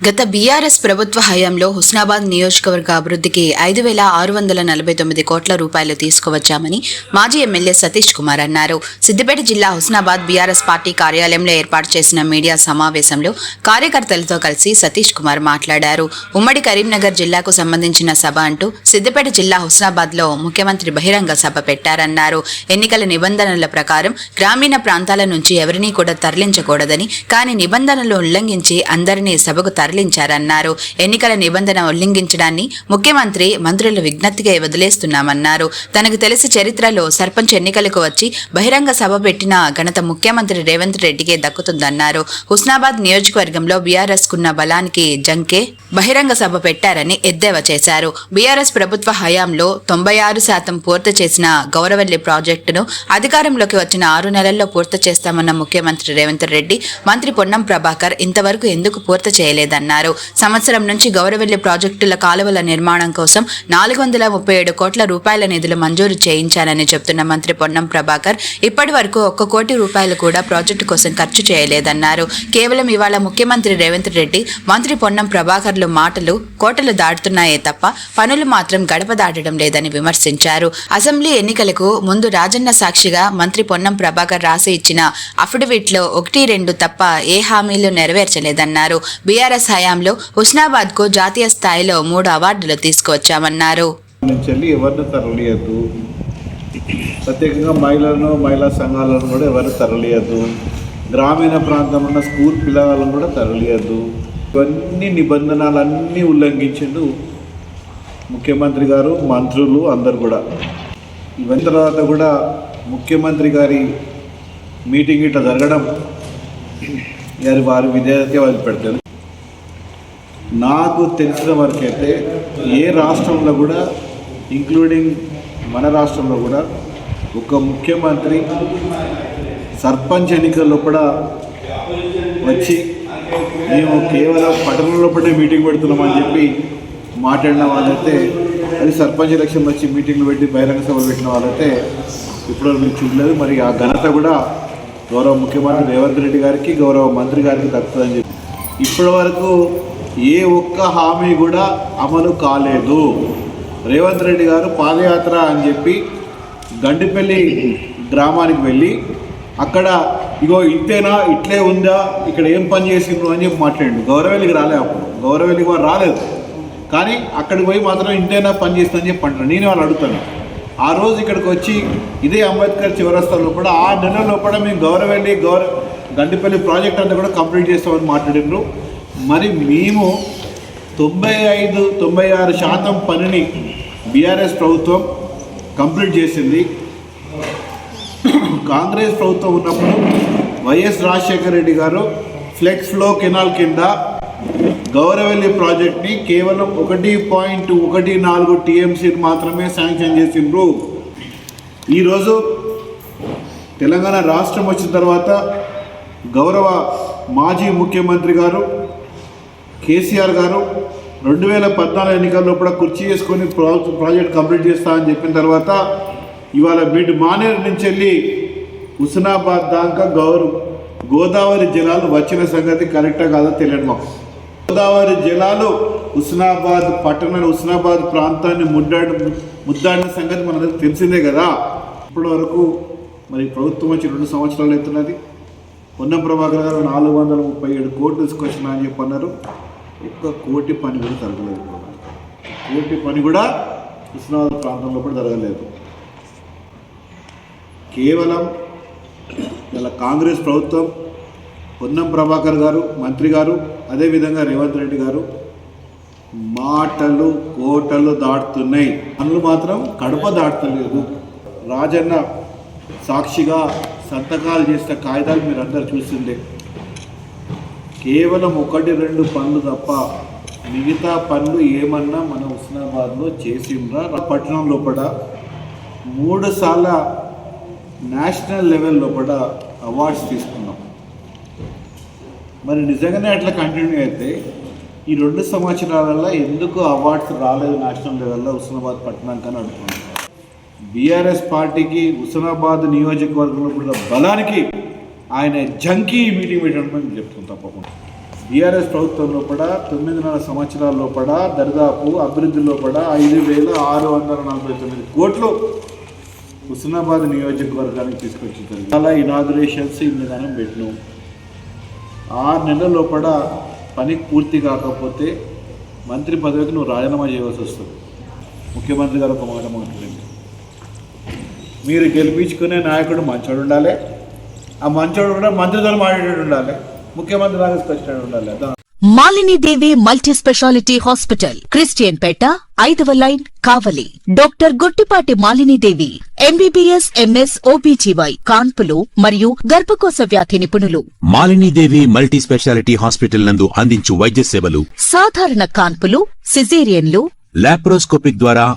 గత బీఆర్ఎస్ ప్రభుత్వ హయాంలో హుస్నాబాద్ నియోజకవర్గ అభివృద్ధికి ఐదు వేల ఆరు వందల నలభై తొమ్మిది కోట్ల రూపాయలు తీసుకువచ్చామని మాజీ ఎమ్మెల్యే సతీష్ కుమార్ అన్నారు. సిద్దిపేట జిల్లా హుస్నాబాద్ బీఆర్ఎస్ పార్టీ కార్యాలయంలో ఏర్పాటు చేసిన మీడియా సమావేశంలో కార్యకర్తలతో కలిసి సతీష్ కుమార్ మాట్లాడారు. ఉమ్మడి కరీంనగర్ జిల్లాకు సంబంధించిన సభ అంటూ సిద్దిపేట జిల్లా హుస్నాబాద్లో ముఖ్యమంత్రి బహిరంగ సభ పెట్టారన్నారు. ఎన్నికల నిబంధనల ప్రకారం గ్రామీణ ప్రాంతాల నుంచి ఎవరినీ కూడా తరలించకూడదని కానీ నిబంధనలు ఉల్లంఘించి అందరినీ సభకు తరలించారన్నారు. ఎన్నికల నిబంధన ఉల్లంఘించడాన్ని ముఖ్యమంత్రి మంత్రుల విజ్ఞప్తిగా వదిలేస్తున్నామన్నారు. తనకు తెలిసి చరిత్రలో సర్పంచ్ ఎన్నికలకు వచ్చి బహిరంగ సభ పెట్టిన ఘనత ముఖ్యమంత్రి రేవంత్ రెడ్డికే దక్కుతుందన్నారు. హుస్నాబాద్ నియోజకవర్గంలో బీఆర్ఎస్ కున్న బలానికి జంకే బహిరంగ సభ పెట్టారని ఎద్దేవా చేశారు. బీఆర్ఎస్ ప్రభుత్వ హయాంలో తొంభై ఆరు శాతం పూర్తి చేసిన గౌరవల్లి ప్రాజెక్టును అధికారంలోకి వచ్చిన ఆరు నెలల్లో పూర్తి చేస్తామన్న ముఖ్యమంత్రి రేవంత్ రెడ్డి మంత్రి పొన్నం ప్రభాకర్ ఇంతవరకు ఎందుకు పూర్తి చేయలేదన్నారు సంవత్సరం నుంచి గౌరవెల్లి ప్రాజెక్టుల కాలువల నిర్మాణం కోసం నాలుగు వందల ముప్పై ఏడు కోట్ల రూపాయల నిధులు మంజూరు చేయించానని చెప్తున్న మంత్రి పొన్నం ప్రభాకర్ ఇప్పటి వరకు ఒక్క కోటి రూపాయలు కూడా ప్రాజెక్టు కోసం ఖర్చు చేయలేదన్నారు. కేవలం ఇవాళ ముఖ్యమంత్రి రేవంత్ రెడ్డి మంత్రి పొన్నం ప్రభాకర్లు మాటలు కోటలు దాటుతున్నాయే తప్ప పనులు మాత్రం గడప దాటడం లేదని విమర్శించారు. అసెంబ్లీ ఎన్నికలకు ముందు రాజన్న సాక్షిగా మంత్రి పొన్నం ప్రభాకర్ రాసి ఇచ్చిన అఫిడవిట్లో ఒకటి రెండు తప్ప ఏ హామీలు నెరవేర్చలేదన్నారు. బీఆర్ఎస్ హయాంలో హుస్నాబాద్కు జాతీయ స్థాయిలో మూడు అవార్డులు తీసుకువచ్చామన్నారు. ప్రత్యేకంగా మహిళలను మహిళా సంఘాలను కూడా ఎవరు తరలియద్దు? గ్రామీణ ప్రాంతంలో ఉన్న స్కూల్ పిల్లలను కూడా తరలియద్దు? ఇవన్నీ నిబంధనలన్నీ ఉల్లంఘించిండు ముఖ్యమంత్రి గారు మంత్రులు అందరు కూడా. ఇవన్నీ తర్వాత కూడా ముఖ్యమంత్రి గారి మీటింగ్ ఇట్లా జరగడం వారి విధేయతకే వదిలిపెడతారు నాకు తెలిసిన వరకైతే ఏ రాష్ట్రంలో కూడా ఇంక్లూడింగ్ మన రాష్ట్రంలో కూడా ఒక ముఖ్యమంత్రి సర్పంచ్ ఎన్నికల్లో కూడా వచ్చి మేము కేవలం పట్టణంలో పడే మీటింగ్ పెడుతున్నామని చెప్పి మాట్లాడిన వాళ్ళైతే అది సర్పంచ్ ఎలక్షన్ వచ్చి మీటింగ్లు పెట్టి బహిరంగ సభలు పెట్టిన వాళ్ళైతే ఇప్పుడు మీరు చూడలేదు మరి ఆ ఘనత కూడా గౌరవ ముఖ్యమంత్రి రేవంత్ రెడ్డి గారికి గౌరవ మంత్రి గారికి దక్కుతుందని చెప్పి. ఇప్పటి వరకు ఏ ఒక్క హామీ కూడా అమలు కాలేదు. రేవంత్ రెడ్డి గారు పాదయాత్ర అని చెప్పి గండిపల్లి గ్రామానికి వెళ్ళి అక్కడ ఇగో ఇంతేనా ఇట్లే ఉందా ఇక్కడ ఏం పని చేసిండ్రు అని చెప్పి మాట్లాడు గౌరవెల్లికి రాలే అప్పుడు. గౌరవెల్లికి వారు రాలేదు. కానీ అక్కడికి పోయి మాత్రం ఇంతేనా పని చేస్తుందని చెప్పి అంటారు నేను వాళ్ళు అడుగుతాను ఆ రోజు ఇక్కడికి వచ్చి ఇదే అంబేద్కర్ చివరస్తాలో కూడా ఆ నెలలో కూడా మేము గౌరవెల్లి గౌరవ గండిపల్లి ప్రాజెక్ట్ అంతా కూడా కంప్లీట్ చేస్తామని మాట్లాడినారు మరి మేము తొంభై ఐదు తొంభై ఆరు శాతం పనిని బీఆర్ఎస్ ప్రభుత్వం కంప్లీట్ చేసింది. కాంగ్రెస్ ప్రభుత్వం ఉన్నప్పుడు వైఎస్ రాజశేఖర రెడ్డి గారు ఫ్లెక్స్ ఫ్లో కెనాల్ కింద గౌరవెల్లి ప్రాజెక్ట్ని కేవలం ఒకటి పాయింట్ ఒకటి నాలుగు టీఎంసీని మాత్రమే శాంక్షన్ చేసిండ్రు. ఈరోజు తెలంగాణ రాష్ట్రం వచ్చిన తర్వాత గౌరవ మాజీ ముఖ్యమంత్రి గారు కేసీఆర్ గారు రెండు వేల పద్నాలుగు ఎన్నికల్లో కూడా కుర్చీ చేసుకొని ప్రాజెక్ట్ కంప్లీట్ చేస్తా అని చెప్పిన తర్వాత ఇవాళ మిడ్ మానేరు నుంచి వెళ్ళి హుస్నాబాద్ దాకా గౌరు గోదావరి జలాలు వచ్చిన సంగతి కరెక్టా కాదో తెలియదు మాకు. గోదావరి జలాలు హుస్నాబాద్ పట్టణ హుస్నాబాద్ ప్రాంతాన్ని ముద్దాడి ముద్దాడిన సంగతి మనందరికి తెలిసిందే కదా. ఇప్పటి వరకు మరి ప్రభుత్వం వచ్చి రెండు సంవత్సరాలు అవుతున్నది. పొన్నం ప్రభాకర్ గారు నాలుగు వందల ముప్పై ఏడు కోట్లు తీసుకొచ్చిన అని చెప్పి అన్నారు ఒక్క కోటి పని కూడా జరగలేదు. కోటి పని కూడా హుస్నాబాద్ ప్రాంతంలో కూడా జరగలేదు. కేవలం ఇలా కాంగ్రెస్ ప్రభుత్వం పొన్నం ప్రభాకర్ గారు మంత్రి గారు అదేవిధంగా రేవంత్ రెడ్డి గారు మాటలు కోటలు దాటుతున్నాయి. పనులు మాత్రం కడప దాటలేదు. రాజన్న సాక్షిగా సంతకాలు చేసిన కాగితాలు మీరు అందరు చూసిందే కేవలం ఒకటి రెండు పనులు తప్ప మిగతా పనులు ఏమన్నా మన హుస్నాబాద్లో చేసిండ్రా? పట్టణం లోపల మూడు సార్ల నేషనల్ లెవెల్ లోపల అవార్డ్స్ తీసుకున్నాం. మరి నిజంగానే అట్లా కంటిన్యూ అయితే ఈ రెండు సంవత్సరాలలో ఎందుకు అవార్డ్స్ రాలేదు నేషనల్ లెవెల్లో హుస్నాబాద్ పట్టణానికి అని అడుగుతున్నాం బీఆర్ఎస్ పార్టీకి హుస్నాబాద్ నియోజకవర్గంలో కూడా బలానికి ఆయన జంకీ మీటింగ్ పెట్టడం మేము చెప్తాం తప్పకుండా. బీఆర్ఎస్ ప్రభుత్వంలో కూడా తొమ్మిదిన్నర సంవత్సరాల లోపల దరిదాపు అభివృద్ధి లోపల ఐదు వేల ఆరు వందల నలభై తొమ్మిది కోట్లు హుస్నాబాద్ నియోజకవర్గానికి తీసుకొచ్చి చాలా ఇనాగ్రేషన్స్ విధానం పెట్టినాం. ఆరు నెలల లోపల పని పూర్తి కాకపోతే మంత్రి పదవికి నువ్వు రాజీనామా చేయవలసి వస్తుంది. ముఖ్యమంత్రి గారు ఒక మాట మాట్లాడింది. మీరు గెలిపించుకునే నాయకుడు మంచోడు ఉండాలి. ఆ మంచోడు కూడా మంత్రితో మాట్లాడేటట్టు ఉండాలి. ముఖ్యమంత్రి దాకా తీసుకొచ్చినట్టు ఉండాలి. Malinidevi multi speciality hospital Christian Peta ఐదవ line Kavali. Doctor Guttipati Malinidevi MBBS MS OBGY కాన్పులు మరియు గర్భకోశ వ్యాధి నిపుణులు. మాలినీదేవి మల్టీ స్పెషాలిటీ హాస్పిటల్ నందు అందించు వైద్య సేవలు సాధారణ కాన్పులు సిజేరియన్లు. లాప్రోస్కోపిక్ ద్వారా